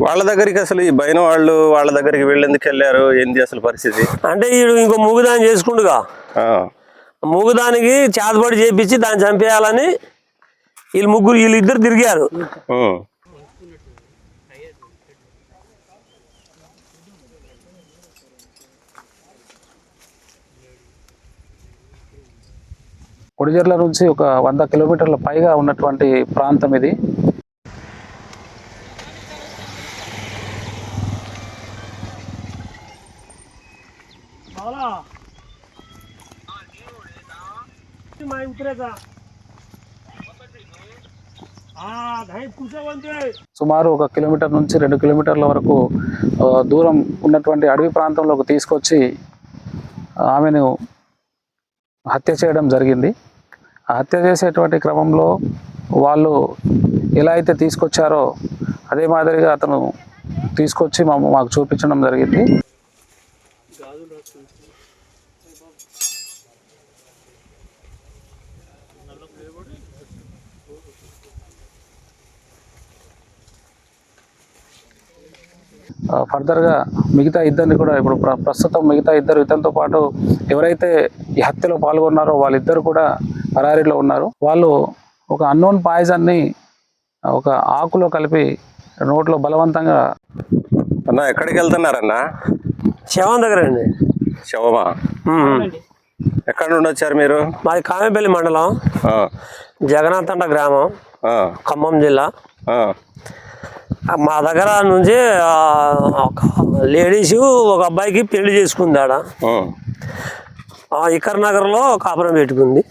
వాళ్ళ దగ్గరికి అసలు ఈ బయన వాళ్ళు వాళ్ళ దగ్గరికి వీళ్ళెందుకు వెళ్ళారు? ఏంది అసలు పరిస్థితి? అంటే వీడు ఇంకో మూగుదాని చేసుకుండుగా. ఆ, మూగుదానికి చేతబడి చేపించి దాన్ని చంపేయాలని వీళ్ళు ముగ్గురు వీళ్ళు ఇద్దరు తిరిగారు కొడిజర్ల నుంచి ఒక వంద కిలోమీటర్ల పైగా ఉన్నటువంటి ప్రాంతం ఇది. సుమారు ఒక కిలోమీటర్ నుంచి రెండు కిలోమీటర్ల వరకు దూరం ఉన్నటువంటి అడవి ప్రాంతంలోకి తీసుకొచ్చి ఆమెను హత్య చేయడం జరిగింది. హత్య చేసేటువంటి క్రమంలో వాళ్ళు ఎలా అయితే తీసుకొచ్చారో అదే మాదిరిగా అతను తీసుకొచ్చి మా మాకు చూపించడం జరిగింది. ఫర్దర్గా మిగతా ఇద్దరిని కూడా ఇప్పుడు ప్ర- ప్రస్తుతం మిగతా ఇద్దరు ఇతనితో పాటు ఎవరైతే ఈ హత్యలో పాల్గొన్నారో వాళ్ళిద్దరు కూడా పరారీలో ఉన్నారు. వాళ్ళు ఒక అన్నోన్ పాయిజన్ని ఒక ఆకులో కలిపి నోట్లో బలవంతంగా అన్న ఎక్కడికి వెళ్తున్నారన్నా? శవం దగ్గర అండి. శవమా? ఎక్కడ నుండి వచ్చారు మీరు? మాది కామెపల్లి మండలం. ఆ, జగన్నాథండ గ్రామం. ఆ, ఖమ్మం జిల్లా. మా దగ్గర నుంచి ఆ, ఒక లేడీస్ ఒక అబ్బాయికి పెళ్ళి చేసుకుంది ఆ, ఇక్కర్ నగర్లో కాపురం పెట్టుకుంది.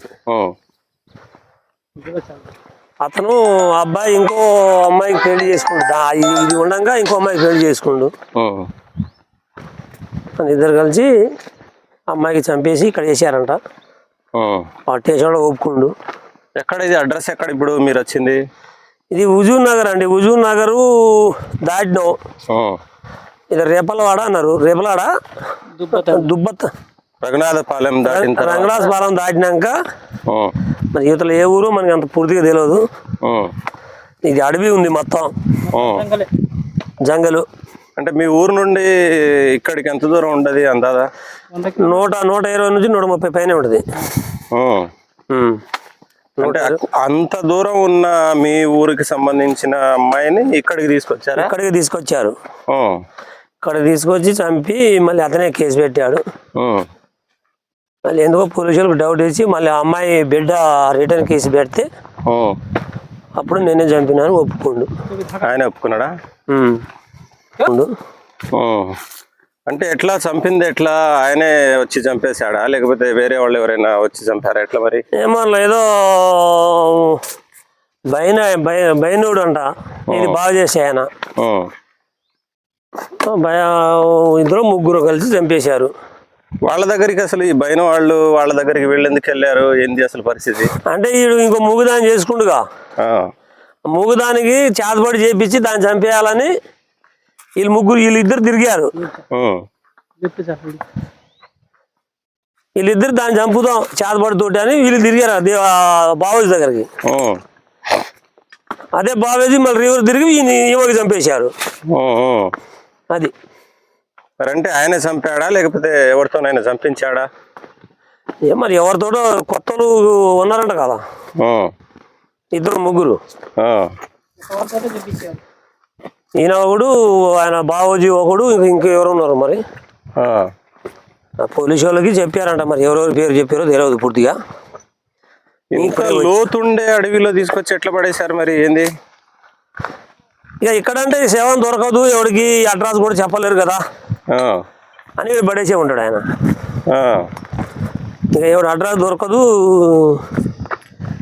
అతను అబ్బాయి ఇంకో అమ్మాయికి పెళ్ళి చేసుకుండు. దా- ఇది ఉండగా ఇంకో అమ్మాయికి పెళ్ళి చేసుకుండు. ఇద్దరు కలిసి అమ్మాయికి చంపేసి ఇక్కడ వేసారంట. స్టేషన్లో ఒప్పుకుండు. ఎక్కడ ఇది అడ్రస్ ఎక్కడ ఇప్పుడు మీరు వచ్చింది? ఇది హుజూర్ నగర్ అండి. హుజూర్ నగరు దాటినాం. ఇది రేపలవాడ అన్నారు. రేపలవాడ? దుబ్బత్ రఘునాథపాలెం దాటిన రంగనాథపాలెం దాటినాక మరి యువతల ఏ ఊరు మనకి అంత పూర్తిగా తెలియదు ఇది అడవి ఉంది మొత్తం. జంగలు. అంటే మీ ఊరు నుండి ఇక్కడికి ఎంత దూరం ఉండదు అందాదా? నూట నూట ఇరవై నుంచి నూట ముప్పై పైన ఉంటుంది. అంటే అంత దూరం ఉన్న మీ ఊరికి సంబంధించిన అమ్మాయిని ఇక్కడికి తీసుకొచ్చారా? ఇక్కడికి తీసుకొచ్చారు. ఇక్కడ తీసుకొచ్చి చంపి మళ్ళీ అతనే కేసు పెట్టాడు. మళ్ళీ ఎందుకో పోలీసులకు డౌట్ ఇచ్చి మళ్ళీ అమ్మాయి బిడ్డ రిటర్న్ కేసు పెడితే. అప్పుడు నేనే చంపినాను ఒప్పుకోండు. ఆయన ఒప్పుకున్నాడా. అంటే ఎట్లా చంపింది? ఎట్లా ఆయనే వచ్చి చంపేశాడా? లేకపోతే వేరే వాళ్ళు ఎవరైనా వచ్చి చంపారా? ఎట్లా మరి? ఏమో ఏదో బైన బైనుడు అంట. ఇది బాగా చేసే ఆయన. ఇద్దరు ముగ్గురు కలిసి చంపేశారు. వాళ్ళ దగ్గరికి అసలు ఈ బయన వాళ్ళు వాళ్ళ దగ్గరికి వీళ్ళెందుకు వెళ్ళారు ఏంది అసలు పరిస్థితి అంటే వీడు ఇంకో మూగుదాని చేసుకుండుగా. మూగుదానికి చేతబడి చేపించి దాన్ని చంపేయాలని వీళ్ళు ముగ్గురు వీళ్ళు ఇద్దరు తిరిగారు. వీళ్ళిద్దరు దాన్ని చంపుదాం చేతబడితోటి అని వీళ్ళు తిరిగారు అదే బావోజీ దగ్గరికి. అదే బావేజీ మళ్ళీ రివర్ తిరిగి ఈయన ఈమెకి చంపేశారు. అది అంటే ఆయన చంపాడా? లేకపోతే ఎవరితోనైనా చంపించాడా? ఏ మరి ఎవరితోటో కొత్తలు ఉన్నారంట కదా. ఇద్దరు ముగ్గురు. ఈయన ఒకడు ఆయన బావోజీ ఒకడు ఇంక- ఇంక ఎవరు ఉన్నారు మరి? పోలీసు వాళ్ళకి చెప్పారంట మరి ఎవరెవరి పేరు చెప్పారో తెలియదు పూర్తిగా. ఇంత లోతుండే అడవిలో తీసుకొచ్చి ఎట్లా పడేశారు మరి? ఏంది? ఇక ఇక్కడంటే సేవం దొరకదు ఎవరికి అడ్రస్ కూడా చెప్పలేరు కదా. అని పడేసే ఉంటాడు ఆయన. ఇక ఎవడు అడ్రస్ దొరకదు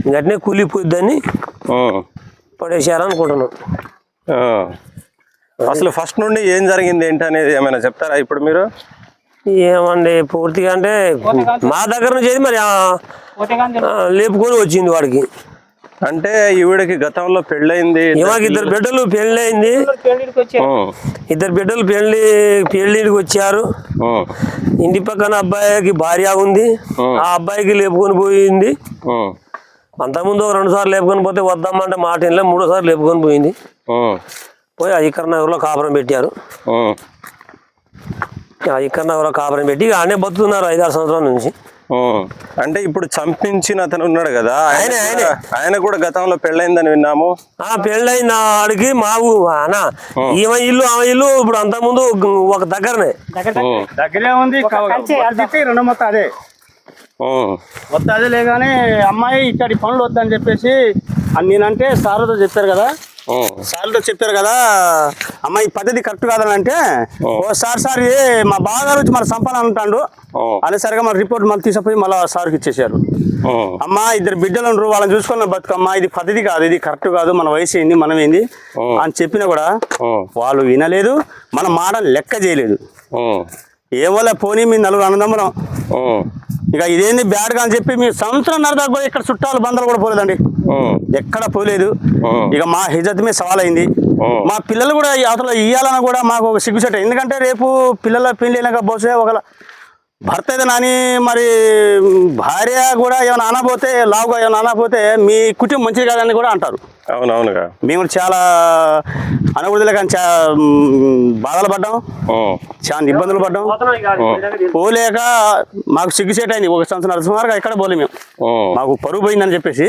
గట్నే. పడేసారనుకుంటున్నాం ఆ. అసలు ఫస్ట్ నుండి ఏం జరిగింది ఏంటి అనేది ఏమైనా చెప్తారా ఇప్పుడు మీరు ఏమండి పూర్తిగా అంటే మా దగ్గర నుంచి మరి లేపుకొని వచ్చింది వాడికి అంటే ఈవిడకి గతంలో పెళ్ళయింది. ఈమెకి ఇద్దరు బిడ్డలు పెళ్ళి అయింది ఉమ్, ఇద్దరు బిడ్డలు పెళ్ళి పెళ్ళికి వచ్చారు. ఇంటి పక్కన అబ్బాయికి భార్య ఉంది. ఆ అబ్బాయికి లేపుకొని పోయింది. అంతకుముందు ఒక రెండు సార్లు లేపుకొని పోతే వద్దామంటే మాట వినలే మూడో సార్లు లేపుకొని పోయింది. పోయి అధికార నగర్లో కాపురం పెట్టారు. అధికార నగర్లో కాపురం పెట్టి ఆడనే బతుకుతున్నారు ఐదారు సంవత్సరాల నుంచి. అంటే ఇప్పుడు చంపించిన అతను ఉన్నాడు కదా ఆయన ఆయనే, ఆయనే. కూడా- గతంలో పెళ్ళయిందని విన్నాము. ఆ పెళ్ళైన ఆడికి మా ఊ అన్న ఈమె ఇల్లు ఆమె ఇల్లు ఇప్పుడు అంతకుముందు ఒక దగ్గరనే. దగ్గరే ఉంది మొత్తం రెండు మొత్తం అదే. మొత్తం అదే లేగానే అమ్మాయి ఇక్కడి పనులు వద్దని చెప్పేసి అని నేనంటే సార్తో చెప్పారు కదా. సార్తో చెప్పారు కదా అమ్మాయి ఈ పద్ధతి కరెక్ట్ కాదని అంటే ఓ. సార్ సార్ ఏ మా బావగారు వచ్చి మన సంపాదన అంటాడు. ఉమ్, అనేసరిగా మన రిపోర్ట్ మళ్ళీ తీసుకుపోయి మళ్ళీ సార్కి ఇచ్చేసారు అమ్మా ఇద్దరు బిడ్డలు ఉండరు వాళ్ళని చూసుకున్న బతుకమ్మా ఇది పద్ధతి కాదు ఇది కరెక్ట్ కాదు మన వయసు ఏంది మనం ఏంది అని చెప్పినా కూడా వాళ్ళు వినలేదు మన మాట లెక్క చేయలేదు. ఏమోలే పోనీ మీ నలుగురు అన్నదమ్ములం. ఉమ్, ఇక ఇదేంది బ్యాడ్గా అని చెప్పి మీ సంవత్సరం నరదాకా కూడా ఇక్కడ చుట్టాలు బందలు కూడా పోలేదండి. ఎక్కడ పోలేదు. ఇక మా హిజత్ మీద సవాల్ అయింది. మా పిల్లలు కూడా ఈ అవతల ఇవ్వాలని కూడా మాకు ఒక సిగ్గుసెట్ ఎందుకంటే రేపు పిల్లల పెళ్ళి అయినాక బహుశా ఒక భర్త అయితే నాని మరి భార్య కూడా ఏమైనా అనబోతే లావుగా ఏమైనా అనబోతే మీ కుటుంబం మంచిది కాదని కూడా అంటారు. అవునవునుగా. మేము చాలా కానీ చాలా మ్, బాధలు పడ్డాం. చాలా ఇబ్బందులు పడ్డాం. పోలేక మాకు సిగ్గుసేట్ అయింది. ఒక సంవత్సరం సుమారుగా ఎక్కడ పోలే మేము. మాకు పరుగు పోయిందని చెప్పేసి.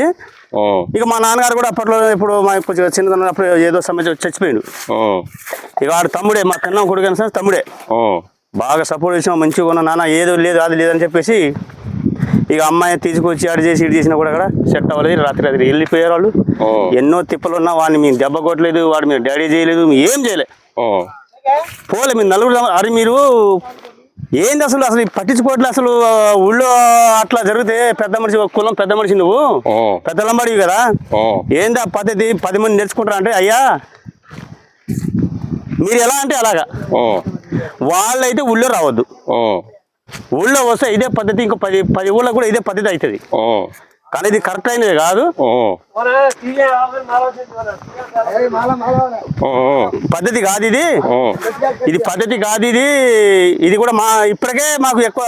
ఇక మా నాన్నగారు కూడా అప్పట్లో ఇప్పుడు మా కొంచెం చిన్నదన్నప్పుడు ఏదో సమస్య చచ్చిపోయిండు. ఇక వాడు తమ్ముడే మా కన్నా కొడుకు తమ్ముడే. బాగా సపోర్ట్ చేసిన మంచిగా ఉన్న నాన్న ఏదో లేదు అది లేదని చెప్పేసి ఇక అమ్మాయి తీసుకొచ్చి ఆడు చేసి ఇటు చేసినా కూడా అక్కడ సెట్ అవ్వలేదు. రాత్రి రాత్రి వెళ్ళిపోయారు వాళ్ళు. ఎన్నో తిప్పలు ఉన్నా వాడిని మేము దెబ్బ కొట్టలేదు వాడు మీరు డాడీ చేయలేదు ఏం చేయలే. పోలే మీరు నలుగురు అది మీరు ఏంది అసలు అసలు పట్టించుకోవట్లే అసలు ఊళ్ళో అట్లా జరిగితే పెద్ద మనిషి కులం పెద్ద మనిషి నువ్వు? పెద్ద లంబాడివి కదా? ఏంది ఆ పద్ధతి? పది మంది నేర్చుకుంటారా అంటే అయ్యా మీరు ఎలా అంటే అలాగా. వాళ్ళైతే ఊళ్ళో రావద్దు. ఊళ్ళో వస్తే ఇదే పద్ధతి ఇంకో పది పది ఊళ్ళో కూడా ఇదే పద్ధతి అవుతుంది. కానీ ఇది కరెక్ట్ అయినది కాదు. పద్ధతి కాదు ఇది. ఇది పద్ధతి కాదు ఇది. ఇది కూడా మా ఇప్పటికే మాకు ఎక్కువ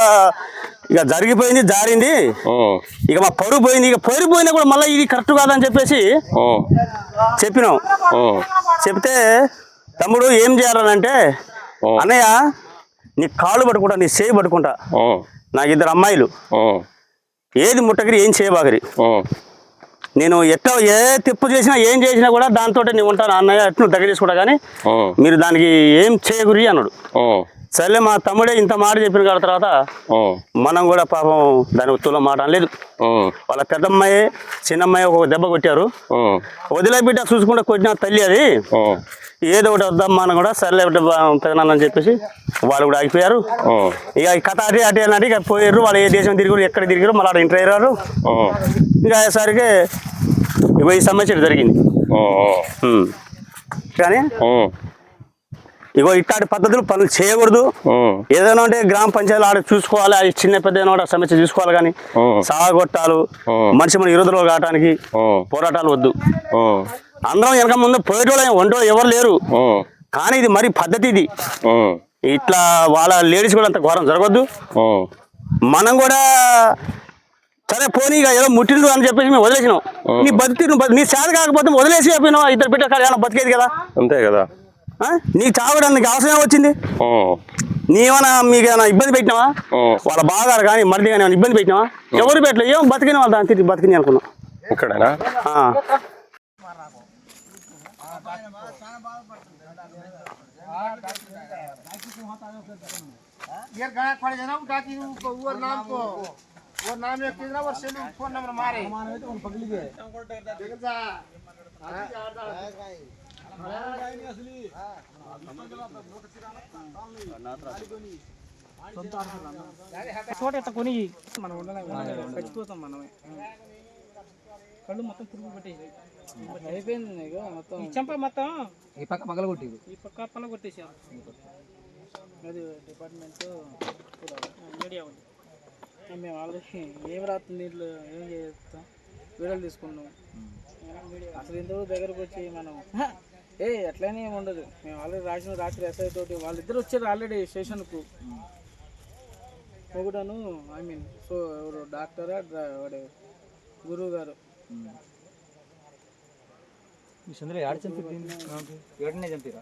ఇక జరిగిపోయింది జారింది. ఇక మా పరుగు పోయింది. ఇక పరుగు పోయినా కూడా మళ్ళీ ఇది కరెక్ట్ కాదని చెప్పేసి చెప్పినాం. చెప్తే తమ్ముడు ఏం చేయాలనంటే. అన్నయ్య నీ కాళ్ళు పట్టుకుంటా నీ చేయి పట్టుకుంటా. నాకు ఇద్దరు అమ్మాయిలు. ఏది ముట్టగిరి ఏం చేయబాగరి నేను ఎట్లా ఏ తిప్పు చేసినా ఏం చేసినా కూడా దాంతో నేను ఉంటాను. అన్నయ్య ఎట్లు దగ్గర తీసుకుంటా కానీ మీరు దానికి ఏం చేయగురి అన్నాడు. సర్లే మా తమ్ముడే ఇంత మాట చెప్పిన కాడ తర్వాత మనం కూడా పాపం దానికి తుల మాట అనలేదు. వాళ్ళ పెద్దమ్మాయి చిన్నమ్మాయి ఒక దెబ్బ కొట్టారు. వదిలే బిడ్డ చూసుకుంటే కొట్టిన తల్లి అది. ఏదో ఒకటి వద్దమ్మా అని కూడా సర్లే పెదనాలని చెప్పేసి వాళ్ళు కూడా ఆగిపోయారు. ఇక కథ అటే అటే అన్నట్టు ఇక పోయారు వాళ్ళు ఏ దేశం తిరిగారు ఎక్కడ తిరిగారు మళ్ళీ ఇంటర్ అయ్యారు. ఇక అయ్యేసరికి ఈ సమస్య జరిగింది. కానీ ఇగో ఇట్లాంటి పద్ధతులు పనులు చేయకూడదు. ఏదైనా ఉంటే గ్రామ పంచాయతీలు ఆడ చూసుకోవాలి అది చిన్న పెద్ద సమస్య చూసుకోవాలి కానీ సాగొట్టాలు. మనిషి మన విరోధులు కావటానికి ఉమ్, పోరాటాలు వద్దు. అందరం వెనక ముందు పోయేటోళ్ళు వంటోళ్ళు ఎవరు లేరు. కానీ ఇది మరి పద్ధతి ఇది. ఇట్లా వాళ్ళ లేడీస్ కూడా అంత ఘోరం జరగద్దు. మనం కూడా సరే పోనీ ఇక ఏదో ముట్టిండు అని చెప్పేసి మేము వదిలేసినాం. నీ బతికి నీ సేద కాకపోతే వదిలేసి చెప్పినావు? ఇద్దరు కాదు ఏమన్నా బతికేది కదా? అంతే కదా. ఆ? నీ చావడానికి అవసరం వచ్చింది? ఉమ్, నీవేమైనా మీకు ఏమైనా ఇబ్బంది పెట్టినావా? వాళ్ళ బాగా కానీ మరిది కానీ ఏమైనా ఇబ్బంది పెట్టినావా? ఎవరు పెట్టలేదు ఏం బతికిన వాళ్ళు దాని తిరిగి బతికిని అనుకున్నాం ఇక్కడేనా? ఆ. ये गाय खड़े है ना उठा की वो वो नाम को वो नाम एक कितना वो सेलू फोन नंबर मारे देख जा చోట ఎట్లా కొని మనం ఉండలేం ఉండలేం. చచ్చిపోతాం మనమే కళ్ళు మొత్తం పురుగు పెట్టేసి అయిపోయింది మొత్తం. ఈ చెంప మొత్తం ఈ పక్క పగల కొట్టి ఈ పక్క పగల కొట్టేసారు. అది డిపార్ట్మెంట్ మీడియా ఉంది మేము ఆల్రెడీ ఏం రాత్రి నీళ్ళు ఏం చేస్తాం? వీడియోలు తీసుకున్నాం. అసలు ఇంతవరకు దగ్గరకు వచ్చి మనం "హ, ఏ ఎట్లనే ఏమి ఉండదు. మేము ఆల్రెడీ రాసిన రాత్రి ఎస్ఐ తోటి వాళ్ళిద్దరు వచ్చారు ఆల్రెడీ స్టేషన్కు. ఒకటను ఐ మీన్ సో ఎవరు డాక్టరా డ్రా- వాడు గురువు గారు ಇಷ್ಟಂದ್ರೆ ಎರಡು ಜಂಪ್ ಎರಡನೇ ಜಂಪಿರ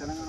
తెలంగాణ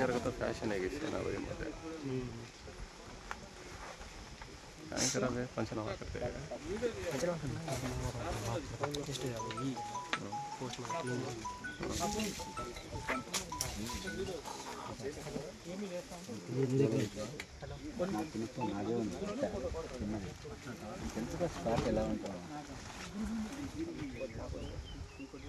ಆಗಿರೋದು ಫ್ಯಾಷನ್ ಆಗಿಷ್ಟ ನಾವು ಈ ಮಧ್ಯೆ ಭಯಂಕರವೇ ಫಂಕ್ಷನ್ ಮಾಡ್ತಿರ್ತೀವಿ నాగే స్టాక్ ఎలా ఉంటాం ఇంకొద్ది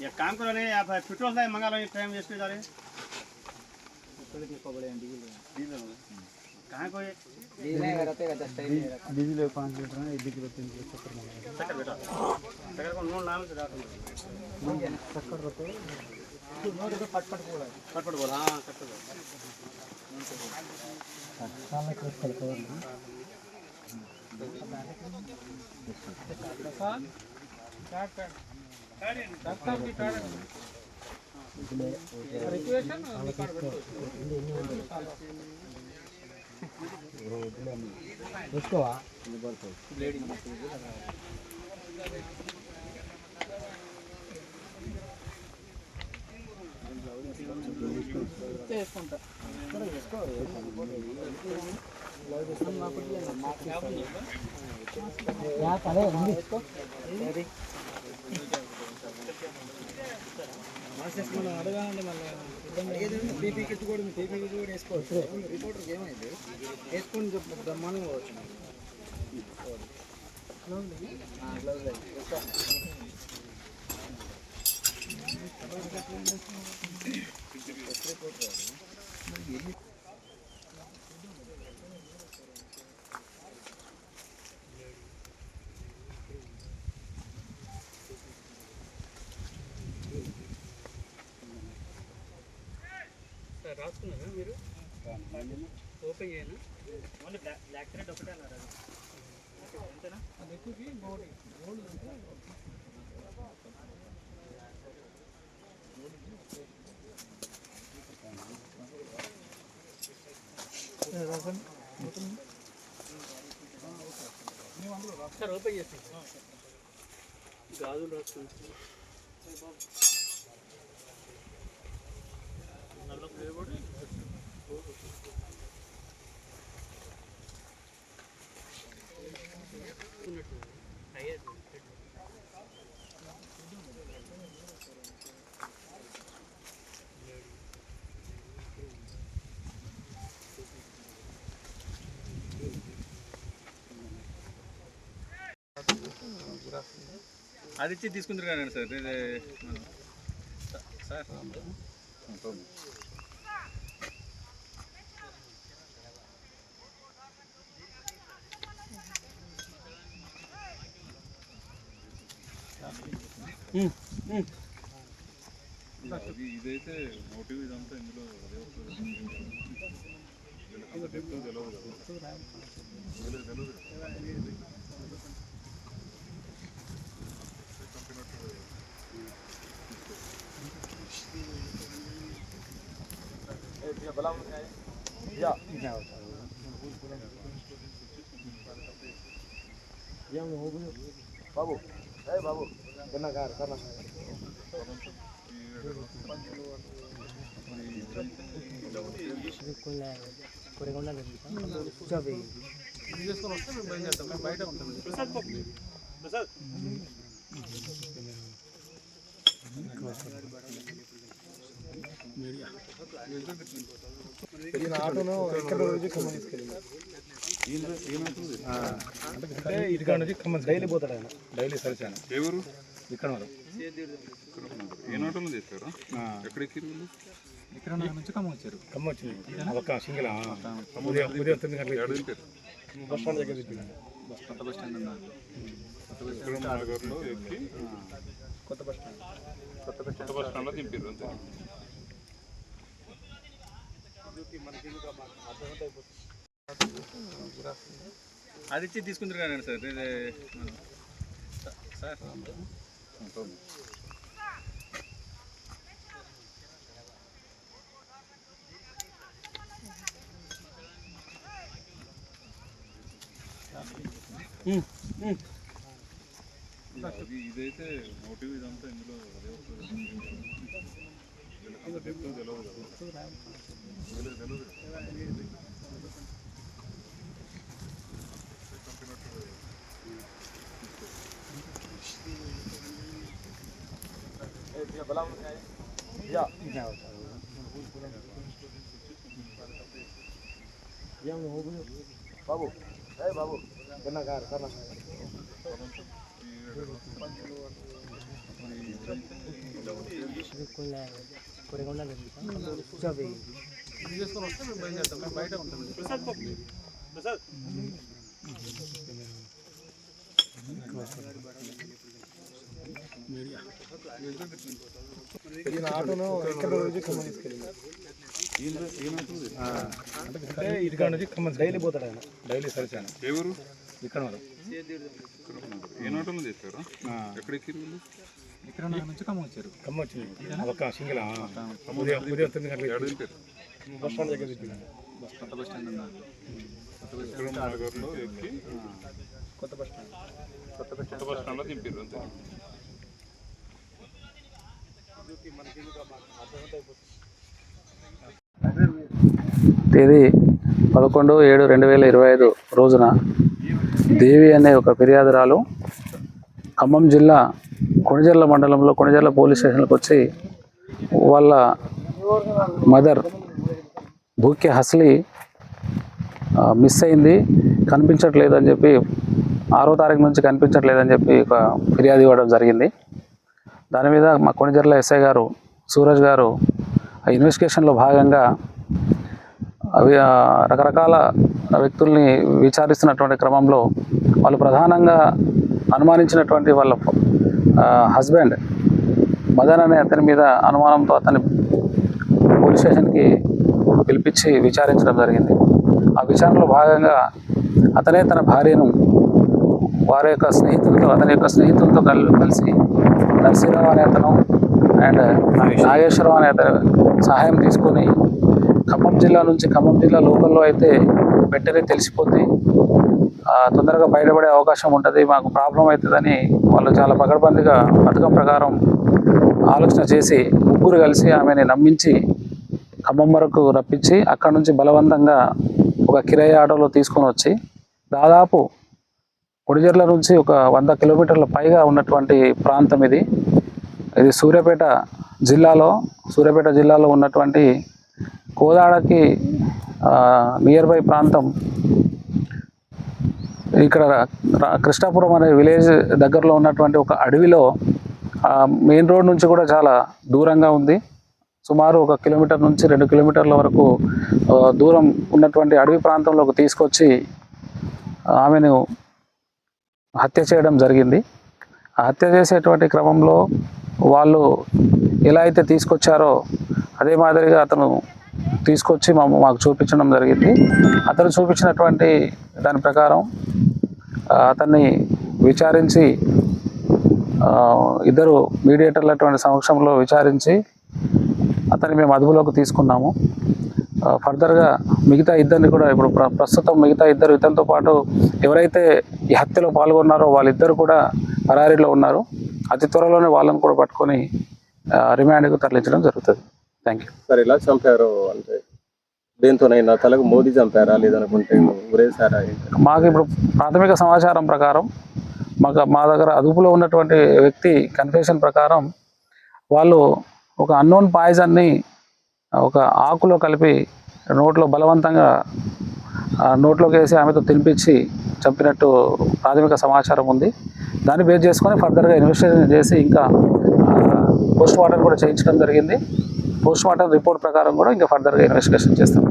एक काम करो नहीं आप पेट्रोल से मंगा लो टाइम वेस्ट कर जा रहे कहाँ कोई शक्कर बेटा शक्कर को नून नाम से डालो फटफट बोल हाँ చూసుకోవా చేసుకుంటా అదే ఉంది బీపీ కిట్ కూడా బీపీ కిట్ కూడా వేసుకోవచ్చు. రిపోర్టర్కి ఏమైంది? వేసుకొని చెప్పు బ్రహ్మాండంగా పోవచ్చు రాసుకున్నారా బ్లాక్ థ్రెడ్ ఒకటే అన్నారు అది. అంతేనా? అది ఎక్కువకి గోల్డ్ గోల్డ్ అంటే సార్ ఓపెన్ గాజులు రాసుకుంటాను అది ఇచ్చి తీసుకుంటారు కానీ సార్ సార్. ఇదైతే మోటివ్ ఇదంతా ఇందులో ఆటోను ఎక్కడ రోజు ఖమ్మం తీసుకెళ్ళింది అంటే ఇటు కాడ నుంచి ఖమ్మం డైలీ పోతాడు ఆయన. డైలీ సరిచాను. ఎవరు? ఇక్కడ ఏ నోటంలో చేశారు ఎక్కడ ఎక్కిరు వీళ్ళు? ఏడు దింపారు. ఇక్కడ నగర్లో ఎక్కి కొత్త బస్ స్టాండ్లో దింపారు అంతే. అది ఇచ్చి తీసుకుంటారు కానీ సార్ ఇది మనం- సార్ ఇది ఇదైతే మోటివ్ ఇదంతా ఇందులో Yeah, you know. Yeah, Babu. Hey, Babu. Kena kar, kena. बिल्कुल कोरेगोंडा ले चवे बिज़नेस को रास्ते में बैठ जाता मैं बैठा हूँ प्रसाद प्रसाद depth తెలియదు కదా. తెలియదు, తెలియదు. ఏ ఊరు ఇక్కడ ఉన్నారు. ఏ నోటంలో చేశారు ఎక్కడ ఎక్కిరు వీళ్ళు? ఏడు దింపారు. ఇక్కడ నగర్లో ఎక్కి కొత్త బస్ స్టాండ్లో దింపారు అంతే తేదీ పదకొండు ఏడు రెండు వేల ఇరవై ఐదు రోజున దేవి అనే ఒక ఫిర్యాదురాలు ఖమ్మం జిల్లా కొణిజర్ల మండలంలో కొణిజర్ల పోలీస్ స్టేషన్కి వచ్చి వాళ్ళ మదర్ భూక్య హస్లీ మిస్ అయింది కనిపించట్లేదని చెప్పి ఆరో తారీఖు నుంచి కనిపించట్లేదని చెప్పి ఒక ఫిర్యాదు ఇవ్వడం జరిగింది. దాని మీద మా కొణిజర్ల ఎస్ఐ గారు సూరజ్ గారు ఆ ఇన్వెస్టిగేషన్లో భాగంగా అవి రకరకాల వ్యక్తుల్ని విచారిస్తున్నటువంటి క్రమంలో వాళ్ళు ప్రధానంగా అనుమానించినటువంటి వాళ్ళ హస్బెండ్ మదన్ అనే అతని మీద అనుమానంతో అతని పోలీస్ స్టేషన్కి పిలిపించి విచారించడం జరిగింది. ఆ విచారణలో భాగంగా అతనే తన భార్యను వారి యొక్క స్నేహితులతో అతని యొక్క స్నేహితులతో కలిసి నరసింహరావు అనే అతను అండ్ నాగేశ్వరరావు అనే అతను సహాయం తీసుకొని ఖమ్మం జిల్లా నుంచి ఖమ్మం జిల్లా లోకల్లో అయితే వెంటనే తెలిసిపోద్ది. తొందరగా బయటపడే అవకాశం ఉంటుంది మాకు ప్రాబ్లం అవుతుందని వాళ్ళు చాలా పగడబందిగా పథకం ప్రకారం ఆలోచన చేసి ముగ్గురు కలిసి ఆమెని నమ్మించి ఖమ్మం వరకు రప్పించి అక్కడ నుంచి బలవంతంగా ఒక కిరాయి ఆటోలో తీసుకొని వచ్చి దాదాపు పొడిజర్ల నుంచి ఒక వంద కిలోమీటర్ల పైగా ఉన్నటువంటి ప్రాంతం ఇది. ఇది సూర్యాపేట జిల్లాలో సూర్యాపేట జిల్లాలో ఉన్నటువంటి కోదాడకి నియర్ బై ప్రాంతం. ఇక్కడ కృష్ణాపురం అనే విలేజ్ దగ్గరలో ఉన్నటువంటి ఒక అడవిలో మెయిన్ రోడ్ నుంచి కూడా చాలా దూరంగా ఉంది. సుమారు ఒక కిలోమీటర్ నుంచి రెండు కిలోమీటర్ల వరకు దూరం ఉన్నటువంటి అడవి ప్రాంతంలోకి తీసుకొచ్చి ఆమెను హత్య చేయడం జరిగింది. ఆ హత్య చేసేటువంటి క్రమంలో వాళ్ళు ఎలా అయితే తీసుకొచ్చారో అదే మాదిరిగా అతను తీసుకొచ్చి మా మాకు చూపించడం జరిగింది. అతను చూపించినటువంటి దాని ప్రకారం అతన్ని విచారించి ఇద్దరు మీడియేటర్లటువంటి సమక్షంలో విచారించి అతన్ని మేము అదుపులోకి తీసుకున్నాము. ఫర్దర్గా మిగతా ఇద్దరిని కూడా ఇప్పుడు ప్ర ప్రస్తుతం మిగతా ఇద్దరు ఇతనితో పాటు ఎవరైతే ఈ హత్యలో పాల్గొన్నారో వాళ్ళిద్దరు కూడా పరారీలో ఉన్నారు. అతి త్వరలోనే వాళ్ళని కూడా పట్టుకొని రిమాండ్కు తరలించడం జరుగుతుంది. థ్యాంక్ యూ సార్ ఇలా చంపారు అంటే దేంతోనైనా తలకు మోదీ చంపారా లేదనుకుంటే ఉరేసారా ఏంటి? మాకు ఇప్పుడు ప్రాథమిక సమాచారం ప్రకారం మాకు మా దగ్గర అదుపులో ఉన్నటువంటి వ్యక్తి కన్ఫెషన్ ప్రకారం వాళ్ళు ఒక అన్నోన్ పాయిజన్ని ఒక ఆకులో కలిపి నోట్లో బలవంతంగా నోట్లోకి వేసి ఆమెతో తినిపించి చంపినట్టు ప్రాథమిక సమాచారం ఉంది. దాన్ని బేస్ చేసుకొని ఫర్దర్గా ఇన్వెస్టిగేషన్ చేసి ఇంకా పోస్ట్ మార్టం కూడా చేయించడం జరిగింది. పోస్ట్ మార్టం రిపోర్ట్ ప్రకారం కూడా ఇంకా ఫర్దర్గా ఇన్వెస్టిగేషన్ చేస్తాం.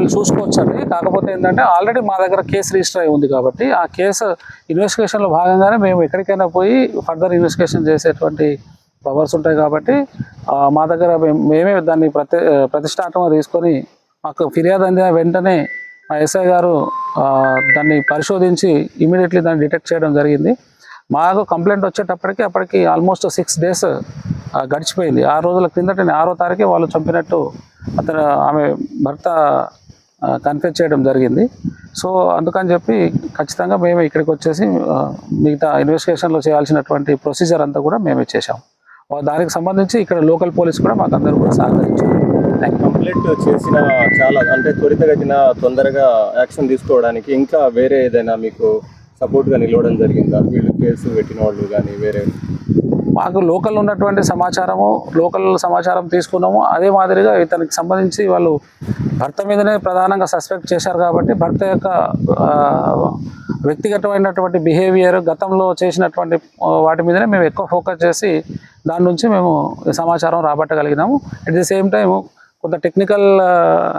వాళ్ళు చూసుకోవచ్చండి. కాకపోతే ఏంటంటే ఆల్రెడీ మా దగ్గర కేసు రిజిస్టర్ అయి ఉంది కాబట్టి ఆ కేసు ఇన్వెస్టిగేషన్లో భాగంగానే మేము ఎక్కడికైనా పోయి ఫర్దర్ ఇన్వెస్టిగేషన్ చేసేటువంటి పవర్స్ ఉంటాయి కాబట్టి మా దగ్గర మేము- మేమే దాన్ని ప్రతి ప్రతిష్టాత్మకంగా తీసుకొని మాకు ఫిర్యాదు అందిన వెంటనే మా ఎస్ఐ గారు దాన్ని పరిశోధించి ఇమీడియట్లీ దాన్ని డిటెక్ట్ చేయడం జరిగింది. మాకు కంప్లైంట్ వచ్చేటప్పటికి అప్పటికి ఆల్మోస్ట్ సిక్స్ డేస్ గడిచిపోయింది. ఆ రోజుల క్రిందట ఆరో తారీఖే వాళ్ళు చంపినట్టు అతను ఆమె భర్త కన్ఫ్యూజ్ చేయడం జరిగింది. సో అందుకని చెప్పి ఖచ్చితంగా మేము ఇక్కడికి వచ్చేసి మిగతా ఇన్వెస్టిగేషన్లో చేయాల్సినటువంటి ప్రొసీజర్ అంతా కూడా మేమే చేశాం. దానికి సంబంధించి ఇక్కడ లోకల్ పోలీస్ కూడా మాకు అందరూ కూడా సహకరించారు. కంప్లీట్ కంప్లైంట్ చేసిన చాలా అంటే త్వరితగతిన తొందరగా యాక్షన్ తీసుకోవడానికి ఇంకా వేరే ఏదైనా మీకు సపోర్ట్గా నిలవడం జరిగిందా? వీళ్ళు కేసు పెట్టిన వాళ్ళు కానీ వేరే మాకు లోకల్ ఉన్నటువంటి సమాచారము లోకల్ సమాచారం తీసుకున్నాము. అదే మాదిరిగా ఇతనికి సంబంధించి వాళ్ళు భర్త మీదనే ప్రధానంగా సస్పెక్ట్ చేశారు కాబట్టి భర్త యొక్క వ్యక్తిగతమైనటువంటి బిహేవియర్ గతంలో చేసినటువంటి వాటి మీదనే మేము ఎక్కువ ఫోకస్ చేసి దాని నుంచి మేము సమాచారం రాబట్టగలిగినాము. అట్ ది సేమ్ టైం కొంత టెక్నికల్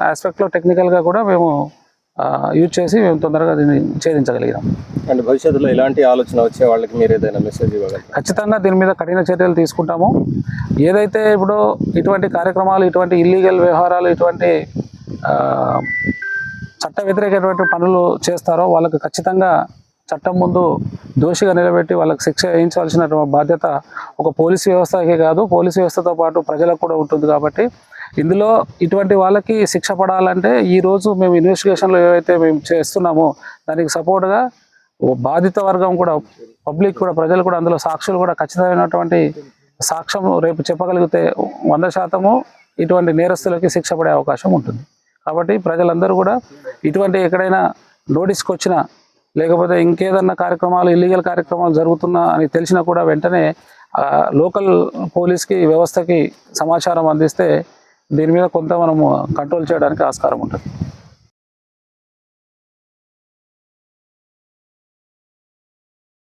ఆస్పెక్ట్లో టెక్నికల్గా కూడా మేము యూజ్ చేసి మేము తొందరగా దీన్ని ఛేదించగలిగినాం. అండ్ భవిష్యత్తులో ఇలాంటి ఆలోచన వచ్చే వాళ్ళకి మీరు ఏదైనా మెసేజ్ ఇవ్వగలరు? ఖచ్చితంగా దీని మీద కఠిన చర్యలు తీసుకుంటాము. ఏదైతే ఇప్పుడు ఇటువంటి కార్యక్రమాలు ఇటువంటి ఇల్లీగల్ వ్యవహారాలు ఇటువంటి చట్ట వ్యతిరేకటువంటి పనులు చేస్తారో వాళ్ళకి ఖచ్చితంగా చట్టం ముందు దోషిగా నిలబెట్టి వాళ్ళకి శిక్ష వేయించవలసిన బాధ్యత ఒక పోలీస్ వ్యవస్థకే కాదు పోలీస్ వ్యవస్థతో పాటు ప్రజలకు కూడా ఉంటుంది కాబట్టి ఇందులో ఇటువంటి వాళ్ళకి శిక్ష పడాలంటే ఈరోజు మేము ఇన్వెస్టిగేషన్లో ఏవైతే మేము చేస్తున్నామో దానికి సపోర్ట్గా బాధిత వర్గం కూడా పబ్లిక్ కూడా ప్రజలు కూడా అందులో సాక్షులు కూడా ఖచ్చితమైనటువంటి సాక్ష్యం రేపు చెప్పగలిగితే వంద శాతము ఇటువంటి నేరస్తులకి శిక్ష పడే అవకాశం ఉంటుంది. కాబట్టి ప్రజలందరూ కూడా ఇటువంటి ఎక్కడైనా నోటీస్కి వచ్చినా లేకపోతే ఇంకేదన్నా కార్యక్రమాలు ఇల్లీగల్ కార్యక్రమాలు జరుగుతున్నా అని తెలిసినా కూడా వెంటనే లోకల్ పోలీస్కి వ్యవస్థకి సమాచారం అందిస్తే దీని మీద కొంత మనము కంట్రోల్ చేయడానికి ఆస్కారం ఉంటుంది.